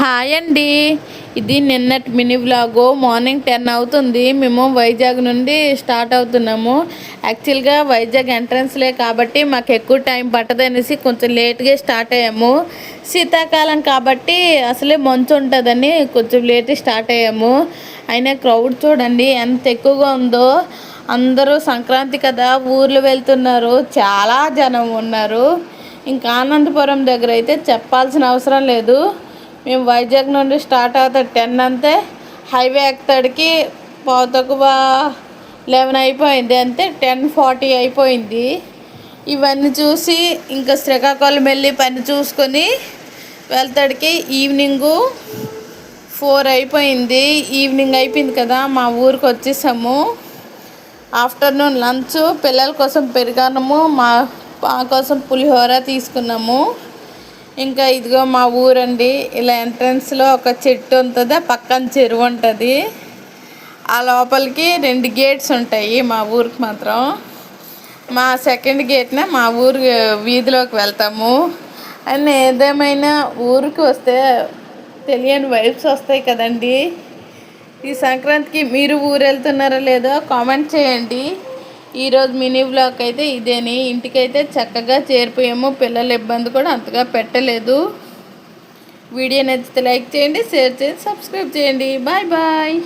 Hi అండి. ఇది నిన్నటి మినీ వ్లాగు. మార్నింగ్ టెన్ అవుతుంది. మేము వైజాగ్ నుండి స్టార్ట్ అవుతున్నాము. యాక్చువల్గా వైజాగ్ ఎంట్రన్స్లే కాబట్టి మాకు ఎక్కువ టైం పట్టదనేసి కొంచెం లేట్గా స్టార్ట్ అయ్యాము. శీతాకాలం కాబట్టి అసలే మంచు ఉంటుందని కొంచెం లేట్ స్టార్ట్ అయ్యాము. అయినా క్రౌడ్ చూడండి ఎంత ఎక్కువగా ఉందో. అందరూ సంక్రాంతి కదా ఊర్లు వెళ్తున్నారు. చాలా జనం ఉన్నారు. ఇంకా ఆనందపురం దగ్గర అయితే చెప్పాల్సిన అవసరం లేదు. మేము వైజాగ్ నుండి స్టార్ట్ అవుతాడు టెన్ అంతే. హైవే ఎక్కుతాడికి పావు లెవెన్ అయిపోయింది. అంతే. టెన్ ఫార్టీ అయిపోయింది. ఇవన్నీ చూసి ఇంకా శ్రీకాకుళం వెళ్ళి పని చూసుకొని వెళ్తాడికి ఈవినింగు ఫోర్ అయిపోయింది. ఈవినింగ్ అయిపోయింది కదా. మా ఊరికి వచ్చేసాము. ఆఫ్టర్నూన్ లంచ్ పిల్లల కోసం పెరుగన్నము మా మా కోసం పులిహోర తీసుకున్నాము. ఇంకా ఇదిగో మా ఊరండి ఇలా ఎంట్రన్స్లో ఒక చెట్టు ఉంటుంది పక్కన చెరువు ఉంటుంది. ఆ లోపలికి రెండు గేట్స్ ఉంటాయి మా ఊరికి మాత్రం. మా సెకండ్ గేట్నే మా ఊరు వీధిలోకి వెళ్తాము. అండ్ ఏదేమైనా ఊరికి వస్తే తెలియని వైబ్స్ వస్తాయి కదండి. ఈ సంక్రాంతికి మీరు ఊరు వెళ్తున్నారో లేదో కామెంట్ చేయండి. ఈరోజు మినీ బ్లాగ్ అయితే ఇదేని. ఇంటికైతే చక్కగా చేరిపోయాము. పిల్లల ఇబ్బంది కూడా అంతగా పెట్టలేదు. వీడియో నచ్చితే లైక్ చేయండి షేర్ చేయండి సబ్స్క్రైబ్ చేయండి. Bye bye.